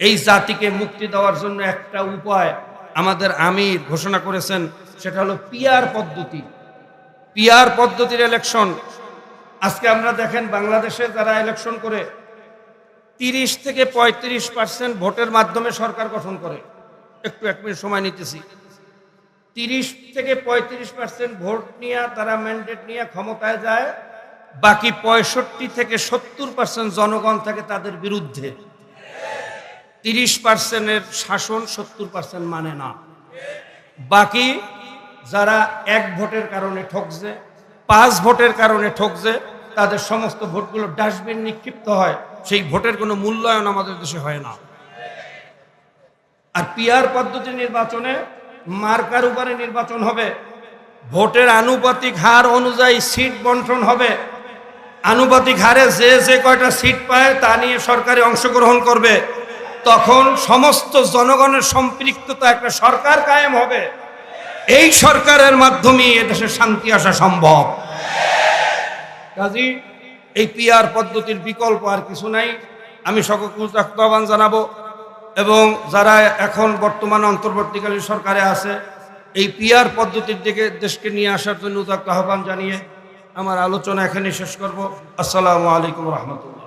এই জাতিকে মুক্তি দেওয়ার জন্য একটা উপায় আমাদের আমির ঘোষণা করেছেন, সেটা হলো পিয়ার পদ্ধতি। পিয়ার পদ্ধতির ইলেকশন আজকে আমরা দেখেন বাংলাদেশে যারা ইলেকশন করে, তিরিশ থেকে পঁয়ত্রিশ পার্সেন্ট ভোটের মাধ্যমে সরকার গঠন করে। একটু এক মিনিট সময় নিতেছি। তিরিশ থেকে পঁয়ত্রিশ পার্সেন্ট ভোট নিয়ে তারা ম্যান্ডেট নিয়ে ক্ষমতায় যায়, বাকি পঁয়ষট্টি থেকে সত্তর পার্সেন্ট জনগণ থাকে তাদের বিরুদ্ধে। তিরিশ পার্সেন্টের শাসন সত্তর পার্সেন্ট মানে না। বাকি যারা এক ভোটের কারণে ঠকছে, পাঁচ ভোটের কারণে ঠকছে, তাদের সমস্ত ভোটগুলো ডাস্টবিন নিক্ষিপ্ত হয়, সেই ভোটের কোনো মূল্যায়ন আমাদের দেশে হয় না। আর পিয়ার পদ্ধতি নির্বাচনে মার্কার উপরে নির্বাচন হবে, ভোটের আনুপাতিক হার অনুযায়ী সিট বন্টন হবে। আনুপাতিক হারে যে যে কয়টা সিট পায় তা নিয়ে সরকারে অংশগ্রহণ করবে। তখন সমস্ত জনগণের সম্পৃক্ততা একটা সরকার কায়েম হবে। এই সরকারের মাধ্যমে এদেশে শান্তি আসা সম্ভব। কাজী, এই পিআর পদ্ধতির বিকল্প আর কিছু নাই। আমি সকলকে আহ্বান জানাব এবং যারা এখন বর্তমানে অন্তর্বর্তীকালীন সরকারে আছে, এই পিআর পদ্ধতির দিকে দেশকে নিয়ে আসার জন্য উদাত্ত আহ্বান জানিয়ে আমার আলোচনা এখানে শেষ করব। আসসালামু আলাইকুম রহমতুল্লাহ।